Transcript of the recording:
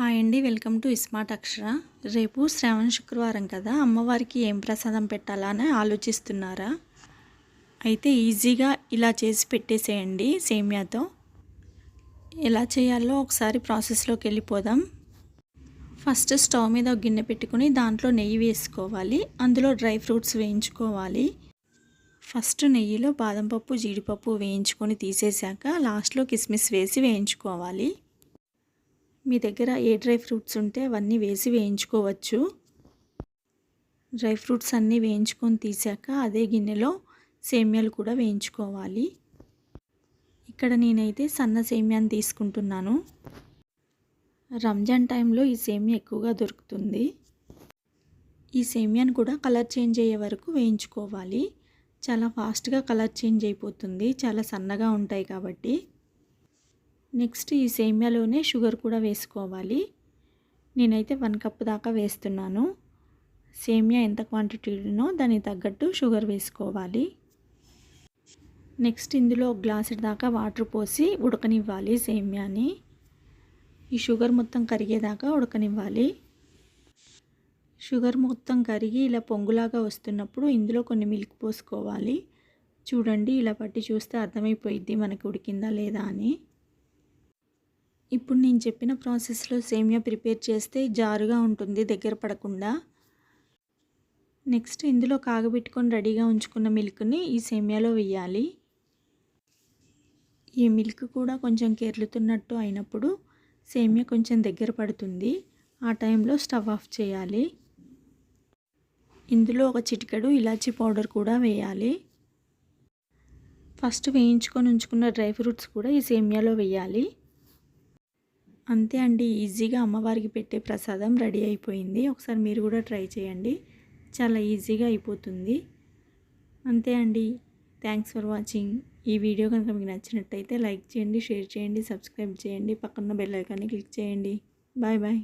Hi అండి welcome to smart అక్షర. రేపు శ్రావణ శుక్రవారం కదా అమ్మవారికి ఏం ప్రసాదం పెట్టాలా అని ఆలోచిస్తున్నారా? అయితే ఈజీగా ఇలా చేసి పెట్టేసేయండి సేమియాతో. ఎలా చేయాలో ఒకసారి ప్రాసెస్లోకి వెళ్ళిపోదాం. ఫస్ట్ స్టవ్ మీద ఒక గిన్నె పెట్టుకుని దాంట్లో నెయ్యి వేసుకోవాలి అందులో డ్రై ఫ్రూట్స్ వేయించుకోవాలి. ఫస్ట్ నెయ్యిలో బాదం పప్పు జీడిపప్పు వేయించుకొని తీసేశాక లాస్ట్లో కిస్మిస్ వేసి వేయించుకోవాలి. మీ దగ్గర ఏ డ్రై ఫ్రూట్స్ ఉంటే అవన్నీ వేసి వేయించుకోవచ్చు. డ్రై ఫ్రూట్స్ అన్నీ వేయించుకొని తీసాక అదే గిన్నెలో సేమ్యాలు కూడా వేయించుకోవాలి. ఇక్కడ నేనైతే సన్న సేమ్యాన్ని తీసుకుంటున్నాను. రంజాన్ టైంలో ఈ సేమియా ఎక్కువగా దొరుకుతుంది. ఈ సేమియాను కూడా కలర్ చేంజ్ అయ్యే వరకు వేయించుకోవాలి. చాలా ఫాస్ట్గా కలర్ చేంజ్ అయిపోతుంది. చాలా సన్నగా ఉంటాయి కాబట్టి. నెక్స్ట్ ఈ సేమ్యాలోనే షుగర్ కూడా వేసుకోవాలి. నేనైతే వన్ కప్ దాకా వేస్తున్నాను. సేమ్యా ఎంత క్వాంటిటీనో దానికి తగ్గట్టు షుగర్ వేసుకోవాలి. నెక్స్ట్ ఇందులో ఒక గ్లాసు దాకా వాటర్ పోసి ఉడకనివ్వాలి సేమ్యాని. ఈ షుగర్ మొత్తం కరిగేదాకా ఉడకనివ్వాలి. షుగర్ మొత్తం కరిగి ఇలా పొంగులాగా వస్తున్నప్పుడు ఇందులో కొన్ని మిల్క్ పోసుకోవాలి. చూడండి ఇలా పట్టి చూస్తే అర్థమైపోయిద్ది మనకి ఉడికిందా లేదా అని. ఇప్పుడు నేను చెప్పిన ప్రాసెస్లో సేమియా ప్రిపేర్ చేస్తే జారుగా ఉంటుంది దగ్గర పడకుండా. నెక్స్ట్ ఇందులో కాగబెట్టుకొని రెడీగా ఉంచుకున్న మిల్క్ని ఈ సేమియాలో వేయాలి ఈ మిల్క్ కూడా కొంచెం కేర్లుతున్నట్టు అయినప్పుడు సేమియా కొంచెం దగ్గర పడుతుంది. ఆ టైంలో స్టవ్ ఆఫ్ చేయాలి. ఇందులో ఒక చిటికెడు ఇలాచీ పౌడర్ కూడా వేయాలి. ఫస్ట్ వేయించుకొని ఉంచుకున్న డ్రై ఫ్రూట్స్ కూడా ఈ సేమియాలో వేయాలి. అంతే అండి ఈజీగా అమ్మవారికి పెట్టే ప్రసాదం రెడీ అయిపోయింది. ఒకసారి మీరు కూడా ట్రై చేయండి. చాలా ఈజీగా అయిపోతుంది. అంతే అండి. థ్యాంక్స్ ఫర్ వాచింగ్ ఈ వీడియో కనుక మీకు నచ్చినట్టయితే లైక్ చేయండి షేర్ చేయండి సబ్స్క్రైబ్ చేయండి. పక్కన బెల్ ఐకాన్ని క్లిక్ చేయండి. Bye bye.